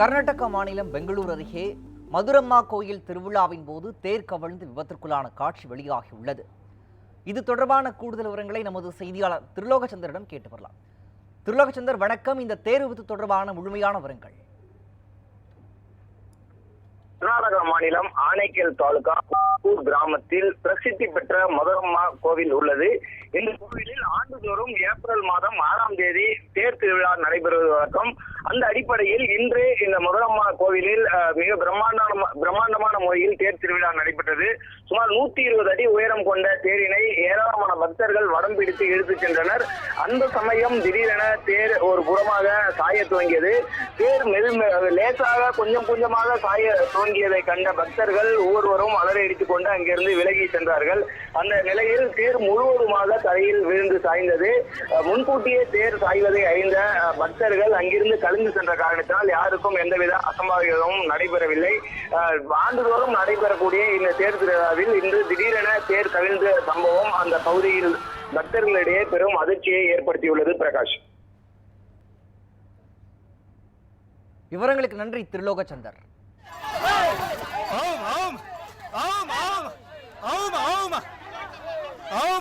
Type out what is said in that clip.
கர்நாடக மாநிலம் பெங்களூர் அருகே மதுரம்மா கோயில் திருவிழாவின் போது தேர் கவிழ்ந்து விபத்திற்குள்ளான காட்சி வெளியாகியுள்ளது. இது தொடர்பான கூடுதல் விவரங்களை நமது செய்தியாளர் திருலோகச்சந்திரிடம் கேட்டு வரலாம். திருலோகச்சந்தர் வணக்கம். இந்த தேர் விபத்து தொடர்பான முழுமையான விவரங்கள். கர்நாடக மாநிலம் ஆனைக்கல் தாலுகா கூர் கிராமத்தில் பிரசித்தி பெற்ற மதுரம்மா கோவில் உள்ளது. இந்த கோவிலில் ஆண்டுதோறும் ஏப்ரல் மாதம் ஆறாம் தேதி தேர் திருவிழா நடைபெறுவது வழக்கம். அந்த அடிப்படையில் இன்று இந்த மதுரம்மா கோவிலில் மிக பிரம்மாண்டமான பிரம்மாண்டமான முறையில் தேர் திருவிழா நடைபெற்றது. சுமார் நூத்தி இருபது அடி உயரம் கொண்ட தேரினை ஏராளமான பக்தர்கள் வடம் பிடித்து இழுத்துச் சென்றனர். அந்த சமயம் திடீரென தேர் ஒரு புறமாக சாய துவங்கியது. தேர் மெது மெ- லேசாக கொஞ்சம் கொஞ்சமாக சாய துவங்கியதை கண்ட பக்தர்கள் ஒவ்வொருவரும் அலறடித்துக் கொண்டு அங்கிருந்து விலகி சென்றார்கள். அந்த நிலையில் தேர் முழுவதுமாக தரையில் விழுந்து சாய்ந்தது. முன்கூட்டியே தேர் சாய்வதை அறிந்த பக்தர்கள் அங்கிருந்து கலந்து சென்ற காரணத்தினால் யாருக்கும் எந்தவித அசம்பாவிதமும் நடைபெறவில்லை. ஆண்டுதோறும் நடைபெறக்கூடிய இந்த தேர் திருவிழாவில் இன்று திடீரென தேர் கவிழ்ந்த சம்பவம் அந்த பகுதியில் பக்தர்களிடையே பெரும் அதிர்ச்சியை ஏற்படுத்தியுள்ளது பிரகாஷ். விவரங்களுக்கு நன்றி திருலோகச்சந்தர். 아웃!